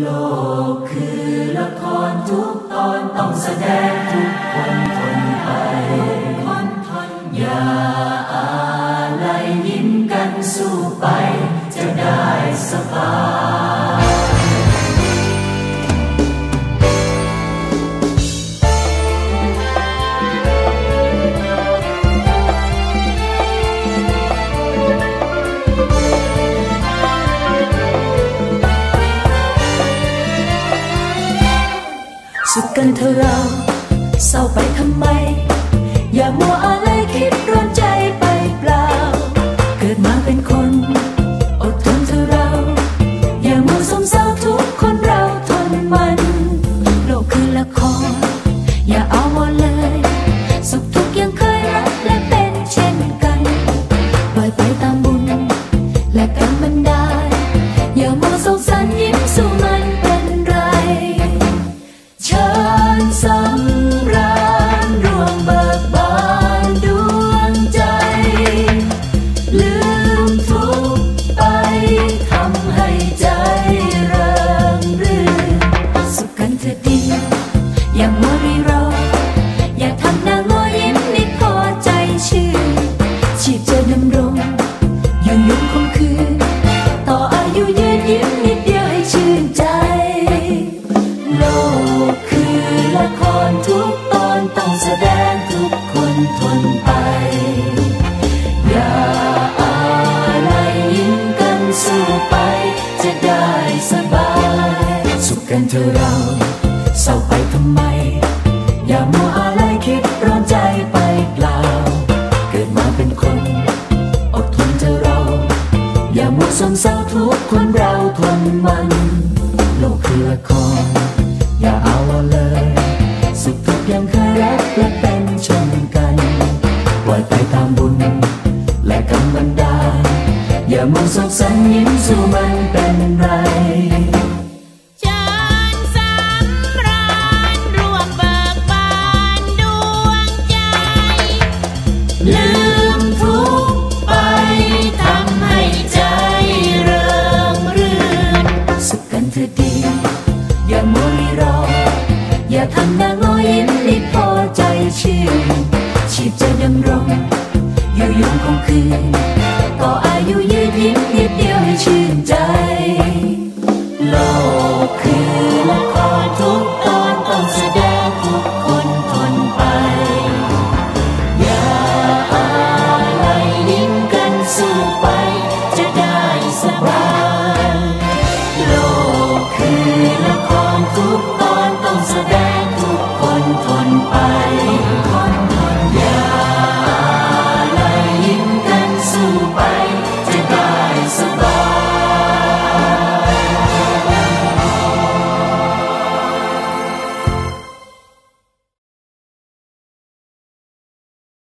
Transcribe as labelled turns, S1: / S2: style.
S1: โลกคือละครทุกตอนต้องแสดงทุกคน สุขกันเถอะเราเศร้าไปทำไม อย่ามัวอะไรคิดร้อนใจไปเปล่า เกิดมาเป็นคนอดทนเถอะเรา อย่ามัวสมเศร้าทุกคนเราทนมัน โลกคือละคร อย่าเอาวอนเลย สุขทุกยังเคยรักและเป็นเช่นกันปล่อยไปตามบุญ และกรรมบันดาลอย่ามัวสงสารยิ้ม สู้ไปจะได้สบาย สุขกันเธอเราเศร้าไปทำไม อย่ามัวอะไรคิดร้อนใจไปเปล่า เกิดมาเป็นคนอดทนเธอเรา อย่ามัวสมเศร้าทุกคนเราทนมัน โลกคือละคร อย่ามัวรี
S2: ร
S1: ออย่าทำหน้างอยิ้มนิดพอใจชื่นชีพจะดำรงอยู่ยงคงคืนต่ออายุยืนยิ้มนิดเดียวให้ชื่นใจ